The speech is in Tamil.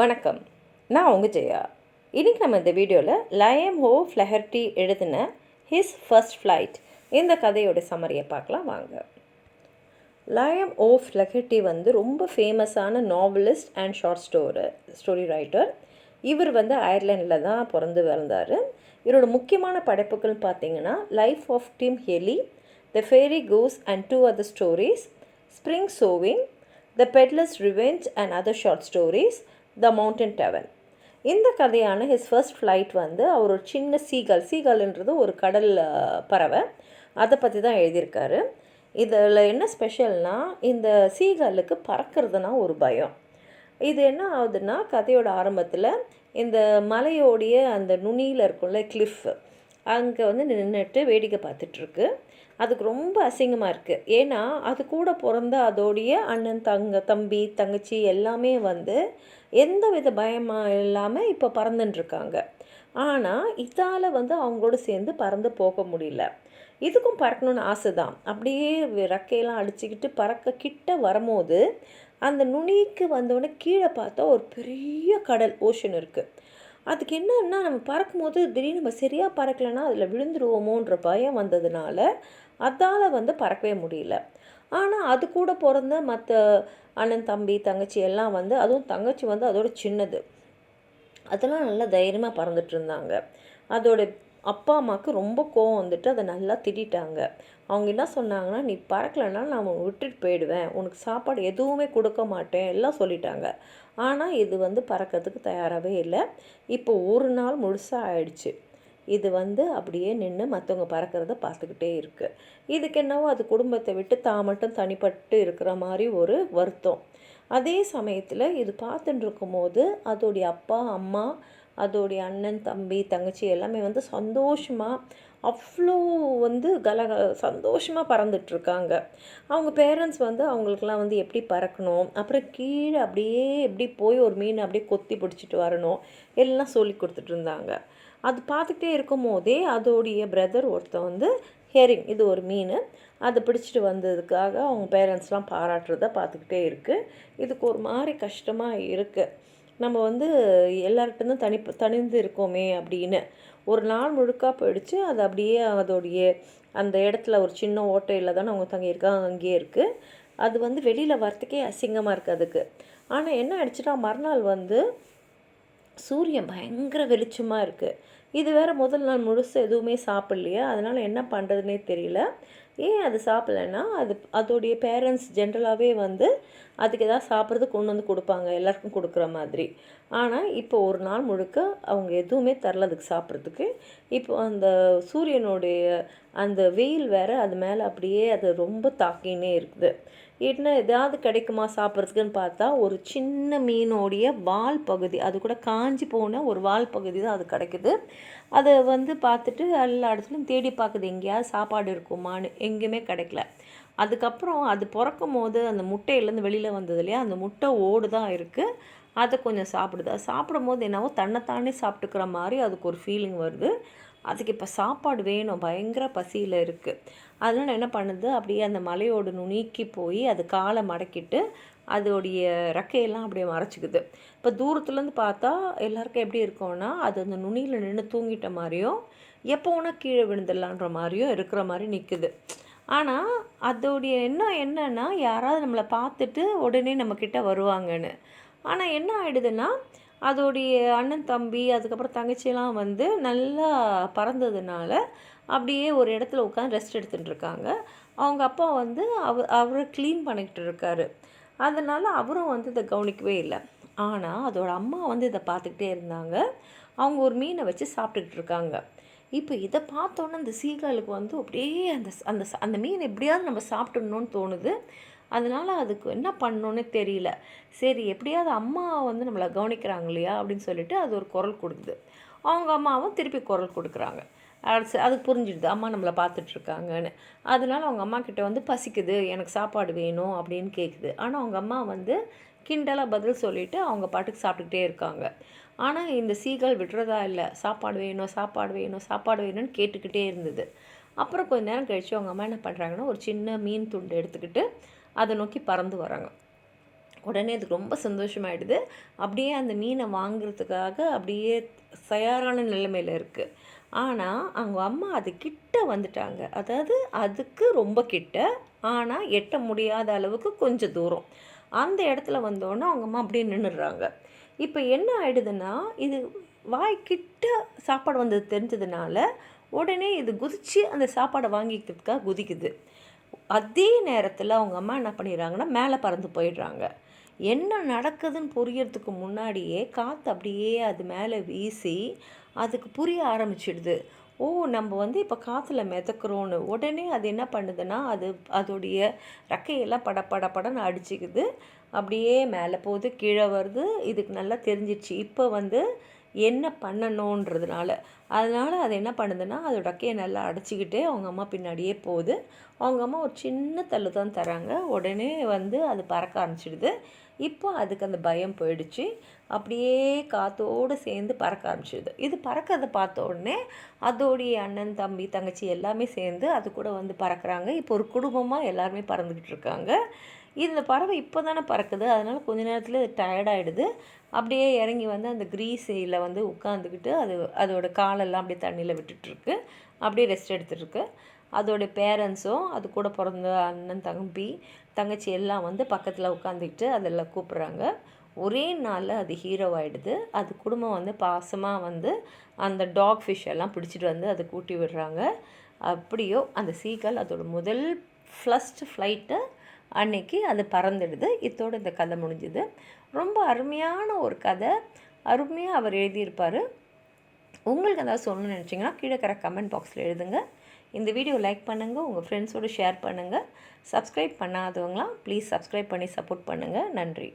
வணக்கம். நான் உங்கள் ஜெயா. இன்றைக்கி நம்ம இந்த வீடியோவில் லயம் ஹோ ஃப்ளஹர்டி எழுதின ஹிஸ் ஃபர்ஸ்ட் ஃப்ளைட் இந்த கதையோட சமரியை பார்க்கலாம் வாங்க. லயம் ஓ ஃப்ளஹர்டி வந்து ரொம்ப ஃபேமஸான novelist and short story story writer இவர் வந்து அயர்லாண்டில் தான் பிறந்து வளர்ந்தார். இவரோட முக்கியமான படைப்புகள் பார்த்தீங்கன்னா life of Tim Healy the fairy goose and two other stories spring sowing the pedlar's revenge and other short stories the mountain tavern இந்த கதையான ஹிஸ் ஃபர்ஸ்ட் ஃப்ளைட் வந்து அவர் ஒரு சின்ன சீகல். சீகல்ன்றது ஒரு கடல் பறவை. அதை பற்றி தான் எழுதியிருக்காரு. இதில் என்ன ஸ்பெஷல்னால் இந்த சீகலுக்கு பறக்கிறதுனா ஒரு பயம். இது என்ன ஆகுதுன்னா கதையோட ஆரம்பத்தில் இந்த மலையோடைய அந்த நுனியில் இருக்கும்ல கிளிஃப் அங்கே வந்து நின்றுட்டு வேடிக்கை பார்த்துட்ருக்கு. அதுக்கு ரொம்ப அசிங்கமாக இருக்குது ஏன்னா அது கூட பிறந்த அதோடைய அண்ணன் தங்க தம்பி தங்கச்சி எல்லாமே வந்து எந்த வித பயமாக இல்லாமல் இப்போ பறந்துட்டுருக்காங்க ஆனால் இதால் வந்து அவங்களோட சேர்ந்து பறந்து போக முடியல. இதுக்கும் பறக்கணும்னு ஆசை தான் அப்படியே ரெக்கையெல்லாம் அடிச்சுக்கிட்டு பறக்க கிட்ட வரும்போது அந்த நுனிக்கு வந்தோடனே கீழே பார்த்தா ஒரு பெரிய கடல் ஓஷன் இருக்குது அதுக்கு என்னன்னா நம்ம பறக்கும்போது திடீர்னு நம்ம சரியாக பறக்கலைன்னா அதில் விழுந்துருவோமோன்ற பயம் வந்ததுனால அதால் வந்து பறக்கவே முடியல. ஆனால் அது கூட பிறந்த மற்ற அண்ணன் தம்பி தங்கச்சி எல்லாம் வந்து அதுவும் தங்கச்சி வந்து அதோட சின்னது. அதெல்லாம் நல்லா தைரியமாக பறந்துட்டு இருந்தாங்க. அதோட அப்பா அம்மாவுக்கு ரொம்ப கோவம் வந்துட்டு அதை நல்லா திட்டாங்க அவங்க என்ன சொன்னாங்கன்னா நீ பறக்கலைன்னா நான் விட்டுட்டு போயிடுவேன். உனக்கு சாப்பாடு எதுவுமே கொடுக்க மாட்டேன். எல்லாம் சொல்லிட்டாங்க. ஆனால் இது வந்து பறக்கிறதுக்கு தயாராகவே இல்லை. இப்போ ஒரு நாள் முழுசாக ஆயிடுச்சு. இது வந்து அப்படியே நின்று மற்றவங்க பறக்கிறத பார்த்துக்கிட்டே இருக்குது இதுக்கு என்னவோ அது குடும்பத்தை விட்டு தான் மட்டும் தனிப்பட்டு இருக்கிற மாதிரி ஒரு வருத்தம். அதே சமயத்தில் இது பார்த்துட்டு இருக்கும்போது அதோடைய அப்பா அம்மா அதோடைய அண்ணன் தம்பி தங்கச்சி எல்லாமே வந்து சந்தோஷமாக அவ்வளோ வந்து கல சந்தோஷமாக பறந்துட்டுருக்காங்க அவங்க பேரண்ட்ஸ் வந்து அவங்களுக்குலாம் வந்து எப்படி பறக்கணும் அப்புறம் கீழே அப்படியே எப்படி போய் ஒரு மீன் அப்படியே கொத்தி பிடிச்சிட்டு வரணும் எல்லாம் சொல்லி கொடுத்துட்டு இருந்தாங்க அது பார்த்துக்கிட்டே இருக்கும் போதே அதோடைய பிரதர் ஒருத்தன் வந்து ஹெரிங் இது ஒரு மீன். அதை பிடிச்சிட்டு வந்ததுக்காக அவங்க பேரண்ட்ஸ்லாம் பாராட்டுறத பார்த்துக்கிட்டே இருக்குது இதுக்கு ஒரு மாதிரி கஷ்டமாக இருக்குது நம்ம வந்து எல்லார்கிட்டேருந்தும் தனி தனிந்து இருக்கோமே அப்படின்னு. ஒரு நாள் முழுக்க போயிடுச்சு. அது அப்படியே அதோடைய அந்த இடத்துல ஒரு சின்ன ஓட்டையில் தானே அவங்க தங்கியிருக்காங்க அங்கேயே இருக்குது அது வந்து வெளியில் வரத்துக்கே அசிங்கமாக இருக்குது அதுக்கு. ஆனால் என்ன ஆயிடுச்சுன்னா மறுநாள் வந்து சூரியன் பயங்கர வெளிச்சமாக இருக்குது இது வேறு முதல் நாள் முழுசு எதுவுமே சாப்பிட்லையா அதனால் என்ன பண்ணுறதுனே தெரியல. ஏன் அது சாப்பிட்லன்னா அது அதோடைய பேரண்ட்ஸ் ஜென்ரலாகவே வந்து அதுக்கு எதாவது சாப்பிட்றது கொண்டு வந்து கொடுப்பாங்க எல்லாருக்கும் கொடுக்குற மாதிரி. ஆனால் இப்போ ஒரு நாள் முழுக்க அவங்க எதுவுமே தரல அதுக்கு சாப்பிட்றதுக்கு. இப்போ அந்த சூரியனுடைய அந்த வெயில் வேறு அது மேலே அப்படியே அது ரொம்ப தாக்கினே இருக்குது. என்ன எதாவது கிடைக்குமா சாப்பிட்றதுக்குன்னு பார்த்தா ஒரு சின்ன மீனோடைய வால் பகுதி அது கூட காஞ்சி போன ஒரு வால் பகுதி தான் அது கிடைக்குது. அதை வந்து பார்த்துட்டு எல்லா இடத்துலையும் தேடி பார்க்குது எங்கேயாவது சாப்பாடு இருக்குமான்னு. எங்கேயுமே கிடைக்கல. அதுக்கப்புறம் அது பிறக்கும் போது அந்த முட்டையிலேருந்து வெளியில் வந்தது இல்லையா? அந்த முட்டை ஓடு தான் இருக்குது அதை கொஞ்சம் சாப்பிடுது. அது சாப்பிடும்போது என்னவோ தன்னைத்தானே சாப்பிட்டுக்கிற மாதிரி அதுக்கு ஒரு ஃபீலிங் வருது. அதுக்கு இப்போ சாப்பாடு வேணும். பயங்கர பசியில் இருக்குது அதனால் என்ன பண்ணுது? அப்படியே அந்த மலையோட நுனிக்கி போய் அது காலை மடக்கிட்டு அதோடைய ரெக்கையெல்லாம் அப்படியே மறைச்சிக்குது. இப்போ தூரத்துலேருந்து பார்த்தா எல்லாருக்கும் எப்படி இருக்கும்னா அது அந்த நுனியில் நின்று தூங்கிட்ட மாதிரியும் எப்போ வேணால் கீழே விழுந்துடலான்ற மாதிரியும் இருக்கிற மாதிரி நிற்குது ஆனால் அதோடைய எண்ணம் என்னென்னா யாராவது நம்மளை பார்த்துட்டு உடனே நம்மக்கிட்ட வருவாங்கன்னு. ஆனால் என்ன ஆகிடுதுன்னா அதோடைய அண்ணன் தம்பி அதுக்கப்புறம் தங்கச்சியெல்லாம் வந்து நல்லா பறந்ததுனால அப்படியே ஒரு இடத்துல உட்காந்து ரெஸ்ட் எடுத்துகிட்டு இருக்காங்க. அவங்க அப்பா வந்து அவ அவரை க்ளீன் பண்ணிக்கிட்டு இருக்காரு. அதனால் அவரும் வந்து இதை கவனிக்கவே இல்லை. ஆனால் அதோட அம்மா வந்து இதை பார்த்துக்கிட்டே இருந்தாங்க. அவங்க ஒரு மீனை வச்சு சாப்பிட்டுக்கிட்டு இருக்காங்க. இப்போ இதை பார்த்தோன்னே அந்த சீகாலுக்கு வந்து அப்படியே அந்த அந்த அந்த மீன் எப்படியாவது நம்ம சாப்பிட்டுடணும்னு தோணுது. அதனால் அதுக்கு என்ன பண்ணணுன்னே தெரியல. சரி எப்படியாவது அம்மா வந்து நம்மளை கவனிக்கிறாங்க இல்லையா? அப்படின்னு சொல்லிட்டு அது ஒரு குரல் கொடுக்குது. அவங்க அம்மாவும் திருப்பி குரல் கொடுக்குறாங்க. அது அதுக்கு புரிஞ்சிடுது. அம்மா நம்மளை பார்த்துட்ருக்காங்கன்னு. அதனால அவங்க அம்மா கிட்ட வந்து பசிக்குது. எனக்கு சாப்பாடு வேணும் அப்படின்னு கேட்குது ஆனால் அவங்க அம்மா வந்து கிண்டலாக பதில் சொல்லிவிட்டு அவங்க பாட்டுக்கு சாப்பிட்டுக்கிட்டே இருக்காங்க. ஆனால் இந்த சீகள் விடுறதா இல்லை. சாப்பாடு வேணும் சாப்பாடு வேணும் சாப்பாடு வேணும்னு கேட்டுக்கிட்டே இருந்தது. அப்புறம் கொஞ்ச நேரம் கழிச்சு அவங்க அம்மா என்ன பண்ணுறாங்கன்னா ஒரு சின்ன மீன் துண்டு எடுத்துக்கிட்டு அதை நோக்கி பறந்து வராங்க. உடனே அதுக்கு ரொம்ப சந்தோஷமாயிடுது. அப்படியே அந்த மீனை வாங்குறதுக்காக அப்படியே தயாரான நிலைமையில் இருக்குது ஆனால் அவங்க அம்மா அது கிட்ட வந்துட்டாங்க. அதாவது அதுக்கு ரொம்ப கிட்ட. ஆனால் எட்ட முடியாத அளவுக்கு கொஞ்சம் தூரம். அந்த இடத்துல வந்தோன்னே அவங்க அம்மா அப்படியே நின்றுடுறாங்க இப்போ என்ன ஆயிடுதுன்னா இது வாய்க்கிட்ட சாப்பாடு வந்தது தெரிஞ்சதுனால உடனே இது குதித்து அந்த சாப்பாடை வாங்கிக்கிறதுக்காக குதிக்குது. அதே நேரத்தில் அவங்க அம்மா என்ன பண்ணிடுறாங்கன்னா மேலே பறந்து போயிடுறாங்க. என்ன நடக்குதுன்னு புரியறதுக்கு முன்னாடியே காற்று அப்படியே அது மேலே வீசி அதுக்கு புரிய ஆரம்பிச்சிடுது. ஓ நம்ம வந்து இப்போ காற்றுல மிதக்குறோன்னு. உடனே அது என்ன பண்ணுதுன்னா அது அதோடைய ரெக்கையெல்லாம் பட பட படன்னு அடிச்சுக்குது. அப்படியே மேலே போகுது கீழே வருது. இதுக்கு நல்லா தெரிஞ்சிச்சு இப்போ வந்து என்ன பண்ணணுன்றதுனால. அதனால் அது என்ன பண்ணுதுன்னா அதோட அக்கையை நல்லா அடைச்சிக்கிட்டே அவங்க அம்மா பின்னாடியே போகுது. அவங்க அம்மா ஒரு சின்ன தள்ளு தான் தராங்க. உடனே வந்து அது பறக்க ஆரம்பிச்சிடுது. இப்போ அதுக்கு அந்த பயம் போயிடுச்சு. அப்படியே காற்றோடு சேர்ந்து பறக்க ஆரம்பிச்சிடுது. இது பறக்கிறத பார்த்த உடனே அதோடைய அண்ணன் தம்பி தங்கச்சி எல்லாமே சேர்ந்து அது கூட வந்து பறக்கிறாங்க. இப்போ ஒரு குடும்பமாக எல்லாருமே பறந்துக்கிட்டு இருக்காங்க. இந்த பறவை இப்போ தானே பறக்குது. அதனால் கொஞ்ச நேரத்தில் இது டயர்டாகிடுது அப்படியே இறங்கி வந்து அந்த கிரீஸில் வந்து உட்காந்துக்கிட்டு அது அதோட காலெல்லாம் அப்படியே தண்ணியில் விட்டுட்டுருக்கு. அப்படியே ரெஸ்ட் எடுத்துகிட்ருக்கு அதோடைய பேரண்ட்ஸும் அது கூட பிறந்த அண்ணன் தம்பி தங்கச்சி எல்லாம் வந்து பக்கத்தில் உட்காந்துக்கிட்டு அதெல்லாம் கூப்பிட்றாங்க. ஒரே நாளில் அது ஹீரோ ஆகிடுது அது குடும்பம் வந்து பாசமாக வந்து அந்த டாக் ஃபிஷ் எல்லாம் பிடிச்சிட்டு வந்து அதை கூட்டி விடுறாங்க. அப்படியோ அந்த சீக்கல் அதோட முதல் ஃபஸ்ட் ஃப்ளைட்டை அன்னைக்கு அது பறந்துடுது. இத்தோடு இந்த கதை முடிஞ்சுது. ரொம்ப அருமையான ஒரு கதை. அருமையாக அவர் எழுதியிருப்பார். உங்களுக்கு ஏதாவது சொல்லணும்னு நினச்சிங்கன்னா கீழே இருக்கிற கமெண்ட் பாக்ஸில் எழுதுங்க. இந்த வீடியோ லைக் பண்ணுங்கள் உங்கள் ஃப்ரெண்ட்ஸோடு ஷேர் பண்ணுங்கள் சப்ஸ்கிரைப் பண்ணாதவங்களாம் ப்ளீஸ் சப்ஸ்கிரைப் பண்ணி சப்போர்ட் பண்ணுங்கள் நன்றி.